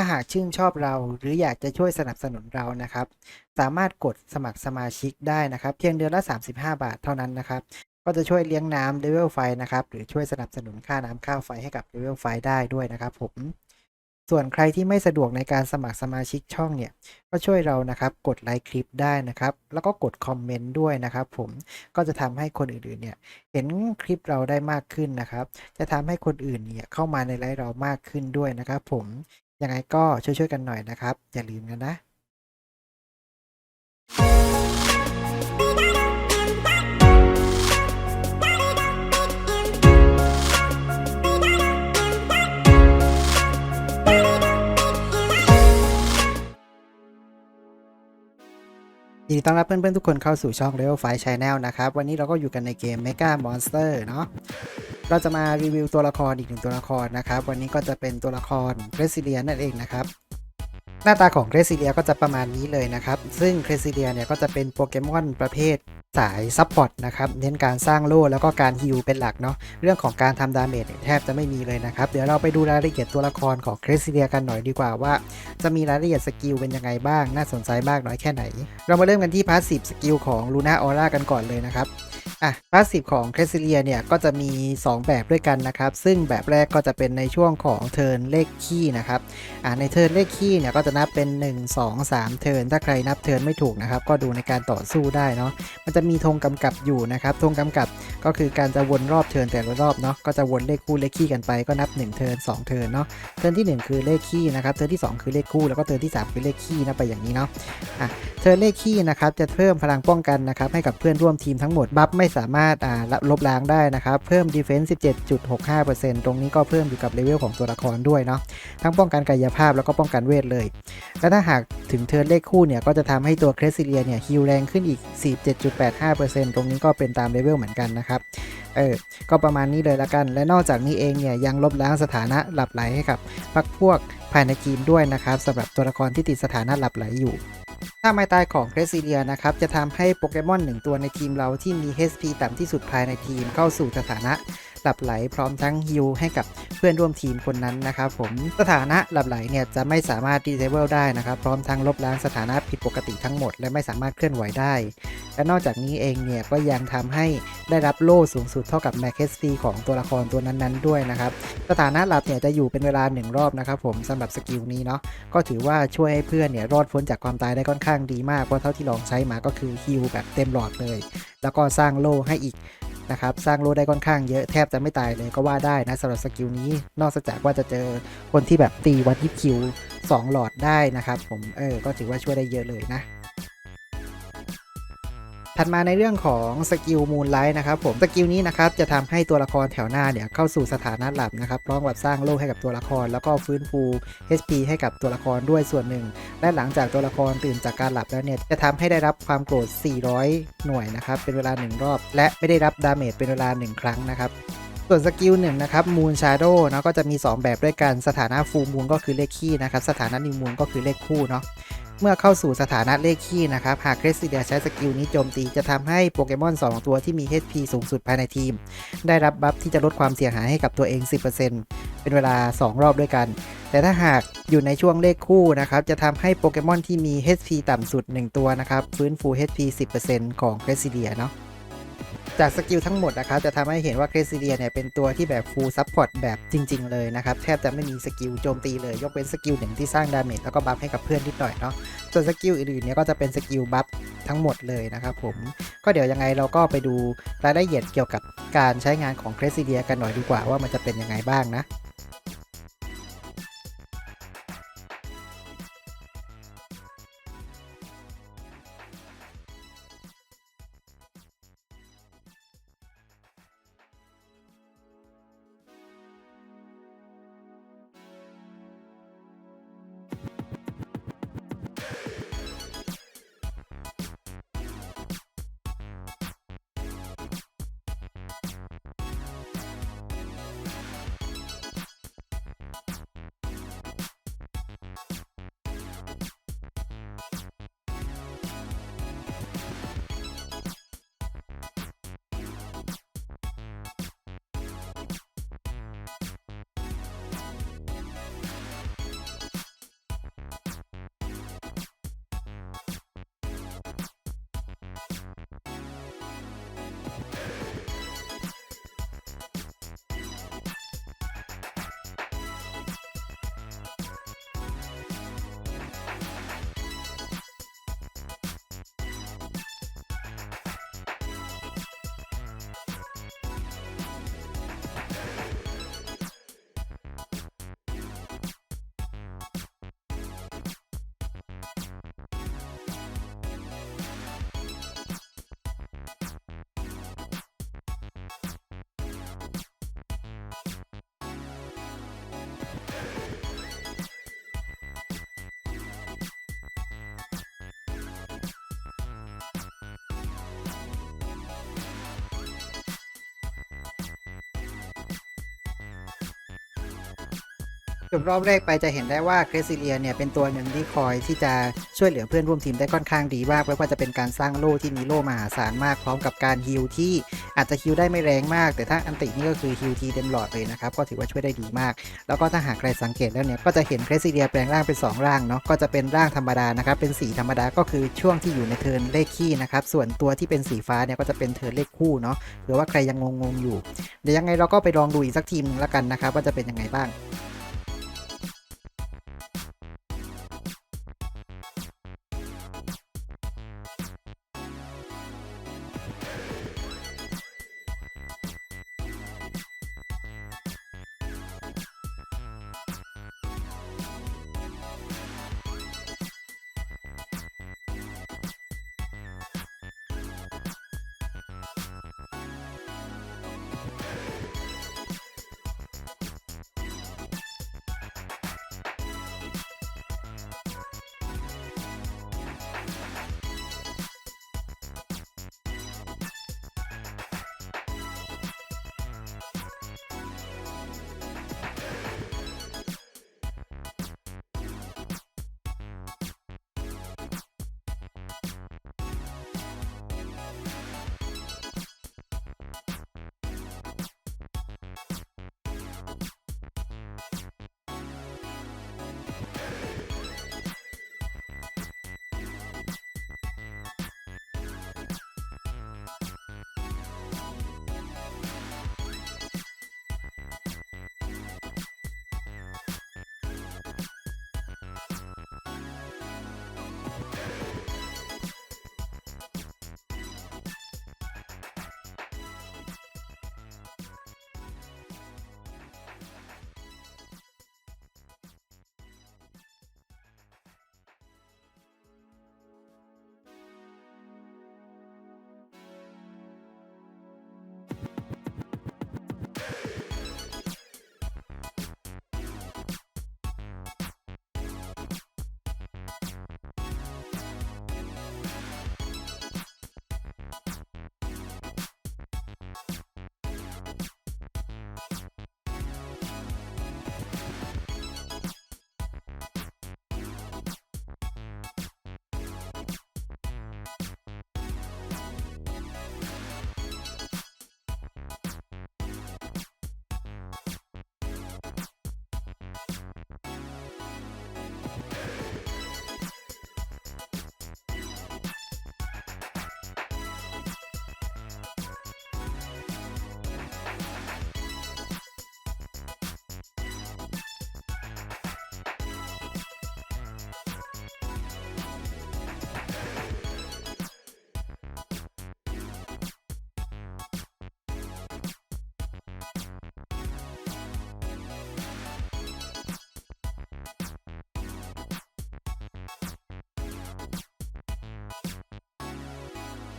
าหากชื่นชอบเราหรืออยากจะช่วยสนับสนุนเรานะครับ สามารถกดสมัครสมาชิกได้นะครับ เพียงเดือนละ 35 บาทเท่านั้นนะครับ ก็จะช่วยเลี้ยงน้ำเลเวลไฟนะครับ หรือช่วยสนับสนุนค่าน้ำค่าไฟให้กับเลเวลไฟได้ด้วยนะครับ ผม ส่วนใครที่ไม่สะดวกในการสมัครสมาชิกช่องเนี่ย ก็ช่วยเรานะครับ กดไลค์คลิปได้นะครับ แล้วก็กดคอมเมนต์ด้วยนะครับ ผม ก็จะทำให้คนอื่นๆเนี่ย เห็นคลิปเราได้มากขึ้นนะครับ จะทำให้คนอื่นเนี่ยเข้ามาในไลฟ์เรามากขึ้นด้วยนะครับ ผม ยังไงก็ช่วยๆกันหน่อยนะครับ อย่าลืมกันนะยินดีต้อนรับเพื่อนๆ ทุกคนเข้าสู่ช่อง Level 5 Channel นะครับ วันนี้เราก็อยู่กันในเกม Mega Monster เนาะ เราจะมารีวิวตัวละครอีกหนึ่งตัวละครนะครับ วันนี้ก็จะเป็นตัวละครเ r รซิเลียนั่นเองนะครับ หน้าตาของเ r รซิเลียก็จะประมาณนี้เลยนะครับ ซึ่งเ r รซิเลียเนี่ยก็จะเป็นโปเกมอนประเภทสายซัพพอร์ตนะครับ เน้นการสร้างโล่แล้วก็การฮิลเป็นหลักเนาะ เรื่องของการทำดาเมจแทบจะไม่มีเลยนะครับ เดี๋ยวเราไปดูรายละเอียดตัวละครของเ r รซิเลียกันหน่อยดีกว่าว่า จะมีรายละเอียดสกิลเป็นยังไงบ้าง น่าสนใจมากน้อยแค่ไหน เรามาเริ่มกันที่พาสซีฟสกิลของลูน่าออร่ากันก่อนเลยนะครับ อะพาสซีฟของเครซิเลียเนี่ยก็จะมี 2 แบบด้วยกันนะครับ ซึ่งแบบแรกก็จะเป็นในช่วงของเทิร์นเลขคี่นะครับอ่าในเทิร์นเลขคี่เนี่ยก็จะนับเป็น 1 2 3 เทิร์นถ้าใครนับเทิร์นไม่ถูกนะครับ ก็ดูในการต่อสู้ได้เนาะมันจะมีธงกำกับอยู่นะครับธงกำกับก็คือการจะวนรอบเทิร์นแต่ละรอบเนาะก็จะวนเลขคู่เลขคี่กันไปก็นับ 1 เทิร์น2เทิร์นเนาะเทิร์นที่ 1 คือเลขคี่นะครับเทิร์นที่ 2 คือเลขคู่แล้วก็เทิร์นที่ 3 คือเลขคี่นะไปอย่างนี้เนาะอะเทิร์นเลขคี่นะครับจะเพิ่มพลังป้องกันนะครับให้กับเพื่อนร่วมทีมทั้งหมดบัฟไม่สามารถอ่าลบล้างได้นะครับ เพิ่ม defense 17.65%ตรงนี้ก็เพิ่มอยู่กับเลเวลของตัวละครด้วยเนาะทั้งป้องกันกายภาพแล้วก็ป้องกันเวทเลย และถ้าหากถึงเทิร์นเลขคู่เนี่ยก็จะทำให้ตัวเครซิเลียเนี่ยฮิลแรงขึ้นอีก 47.85%ตรงนี้ก็เป็นตามเลเวลเหมือนกันนะครับเออ ก็ประมาณนี้เลยละกัน และนอกจากนี้เองเนี่ยยังลบล้างสถานะหลับไหลให้กับพักพวกภายในทีมด้วยนะครับสำหรับตัวละครที่ติดสถานะหลับไหลอยู่ ถ้าไม่ตายของเกรซิเลียนะครับ จะทำให้โปเกมอนหนึ่งตัวในทีมเราที่มี HP ต่ำที่สุดภายในทีมเข้าสู่สถานะ หลับไหลพร้อมทั้งฮิลให้กับเพื่อนร่วมทีมคนนั้นนะครับผมสถานะหลับไหลเนี่ยจะไม่สามารถ disable ได้นะครับพร้อมทั้งลบล้างสถานะผิดปกติทั้งหมด และไม่สามารถเคลื่อนไหวได้ และนอกจากนี้เองเนี่ยก็ยังทำให้ได้รับโล่สูงสุดเท่ากับ Max HP ของตัวละครตัวนั้นๆ ด้วยนะครับสถานะหลับเนี่ยจะอยู่เป็นเวลา 1 รอบนะครับผมสำหรับสกิลนี้เนาะก็ถือว่าช่วยให้เพื่อนเนี่ยรอดพ้นจากความตายได้ค่อนข้างดีมากเพราะเท่าที่ลองใช้มาก็คือฮิลแบบเต็มหลอดเลย แล้วก็สร้างโล่ให้อีก นะครับ สร้างโลได้ค่อนข้างเยอะแทบจะไม่ตายเลยก็ว่าได้นะสำหรับสกิลนี้ นอกจากว่าจะเจอคนที่แบบตีวันยิบคิว 2 หลอดได้นะครับผมเออก็ถือว่าช่วยได้เยอะเลยนะ ถัดมาในเรื่องของสกิลมูนไลท์นะครับผมสกิลนี้นะครับจะทำให้ตัวละครแถวหน้าเนี่ยเข้าสู่สถานะหลับนะครับพร้อมกับสร้างโล่ให้กับตัวละคร แล้วก็ฟื้นฟู HP ให้กับตัวละครด้วยส่วนหนึ่ง และหลังจากตัวละครตื่นจากการหลับแล้วเนี่ยจะทำให้ได้รับความโกรธ 400 หน่วยนะครับเป็นเวลา 1 รอบ และไม่ได้รับดาเมจเป็นเวลา 1 ครั้งนะครับส่วนสกิลหนึ่งนะครับมูนชาโดนาะก็จะมี 2 แบบด้วยกันสถานะฟูมูนก็คือเลขคี่นะครับสถานะนิวมูนก็คือเลขคู่เนาะ เมื่อเข้าสู่สถานะเลขคี่นะครับ หากเครสติเดียใช้สกิลนี้โจมตีจะทำให้โปเกมอน 2 ตัวที่มี HP สูงสุดภายในทีม ได้รับบัฟที่จะลดความเสียหายให้กับตัวเอง 10%เป็นเวลา 2 รอบด้วยกัน แต่ถ้าหากอยู่ในช่วงเลขคู่นะครับ จะทำให้โปเกมอนที่มี HP ต่ำสุด 1 ตัวนะครับ ฟื้นฟู HP 10%ของเครสติเดียเนาะ จากสกิลทั้งหมดนะครับจะทำให้เห็นว่าเครซิเดียเนี่ยเป็นตัวที่แบบฟูลซัพพอร์ตแบบจริง ๆ เลยนะครับ แทบจะไม่มีสกิลโจมตีเลย ยกเว้นสกิลหนึ่งที่สร้างดาเมจแล้วก็บัฟให้กับเพื่อนนิดหน่อยเนาะส่วนสกิลอื่นๆเนี่ยก็จะเป็นสกิลบัฟทั้งหมดเลยนะครับผมก็เดี๋ยวยังไงเราก็ไปดูรายละเอียดเกี่ยวกับการใช้งานของเครซิเดียกันหน่อยดีกว่าว่ามันจะเป็นยังไงบ้างนะ จบรอบแรกไปจะเห็นได้ว่าเกรซิเลียเนี่ยเป็นตัวหนึ่งที่คอยที่จะช่วยเหลือเพื่อนร่วมทีมได้ค่อนข้างดีมากไม่ว่าจะเป็นการสร้างโล่ที่มีโล่มหาศาลมากพร้อมกับการฮิลที่อาจจะฮิลได้ไม่แรงมาก แต่ถ้าอันตินี่ก็คือฮิลทีเต็มหลอดเลยนะครับก็ถือว่าช่วยได้ดีมาก แล้วก็ถ้าหากใครสังเกตแล้วเนี่ยก็จะเห็นเกรซิเลียแปลงร่างเป็นสองร่างเนาะก็จะเป็นร่างธรรมดานะครับเป็นสีธรรมดาก็คือช่วงที่อยู่ในเทิร์นเลขคี่นะครับส่วนตัวที่เป็นสีฟ้าเนี่ยก็จะเป็นเทิร์นเลขคู่เนาะหรือว่าใครยังงงๆอยู่ เดี๋ยวยังไงเราก็ไปลองดูอีกสักทีมนึงแล้วกันนะครับว่าจะเป็นยังไงบ้าง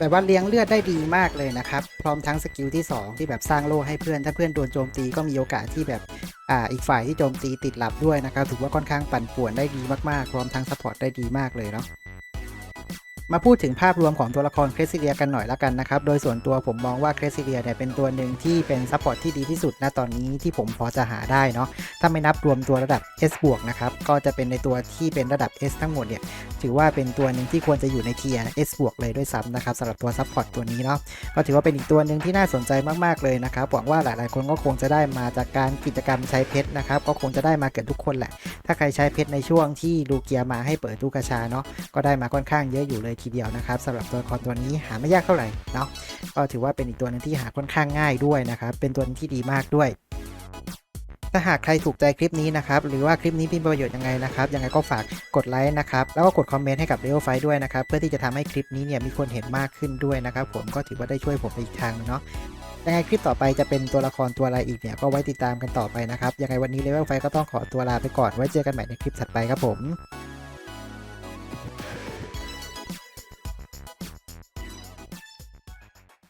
แบบว่าเลี้ยงเลือดได้ดีมากเลยนะครับ พร้อมทั้งสกิลที่ 2 ที่แบบสร้างโล่ให้เพื่อน ถ้าเพื่อนโดนโจมตีก็มีโอกาสที่แบบอ่าอีกฝ่ายที่โจมตีติดหลับด้วยนะครับ ถือว่าค่อนข้างปั่นป่วนได้ดีมากๆ พร้อมทั้งสปอร์ตได้ดีมากเลยเนาะ มาพูดถึงภาพรวมของตัวละครเครซิเลียกันหน่อยละกันนะครับ โดยส่วนตัวผมมองว่าเครซิเลียเนี่ยเป็นตัวหนึ่งที่เป็นซัพพอร์ตที่ดีที่สุดณตอนนี้ที่ผมพอจะหาได้เนาะ ถ้าไม่นับรวมตัวระดับ S บวกนะครับ ก็จะเป็นในตัวที่เป็นระดับ S ทั้งหมดเนี่ย ถือว่าเป็นตัวหนึ่งที่ควรจะอยู่ในเทียร์ S บวกเลยด้วยซ้ำนะครับสำหรับตัวซัพพอร์ตตัวนี้เนาะ ก็ถือว่าเป็นอีกตัวหนึ่งที่น่าสนใจมากๆเลยนะครับ หวังว่าหลายๆคนก็คงจะได้มาจากการกิจกรรมใช้เพชรนะครับ ก็คงจะได้มาเกิดทุกคนแหละ ถ้าใครใช้เพชรในช่วงที่ลูเกียมาให้เปิดตู้กระชาเนาะ ก็ได้มาค่อนข้างเยอะอยู่เลยทีเดียวนะครับสำหรับตัวละครตัวนี้หาไม่ยากเท่าไหร่เนาะก็ถือว่าเป็นอีกตัวหนึงที่หาค่อนข้างง่ายด้วยนะครับ เป็นตัวที่ดีมากด้วยถ้าหากใครถูกใจคลิปนี้นะครับ หรือว่าคลิปนี้มีประโยชน์ยังไงนะครับ ยังไงก็ฝากกดไลค์นะครับ แล้วก็กดคอมเมนต์ให้กับเร o ไฟด้วยนะครับ เพื่อที่จะทำให้คลิปนี้เนี่ยมีคนเห็นมากขึ้นด้วยนะครับ ผมก็ถือว่าได้ช่วยผมไปอีกทางเนาะยังไงคลิปต่อไปจะเป็นตัวละครตัวอะไรอีกเนี่ย ก็ไว้ติดตามกันต่อไปนะครับ ยังไงวันนี้เลเวลไฟก็ต้องขอตัวลาไปก่อน ไว้เจอกันใหม่ในคลิปถัดไปครับผม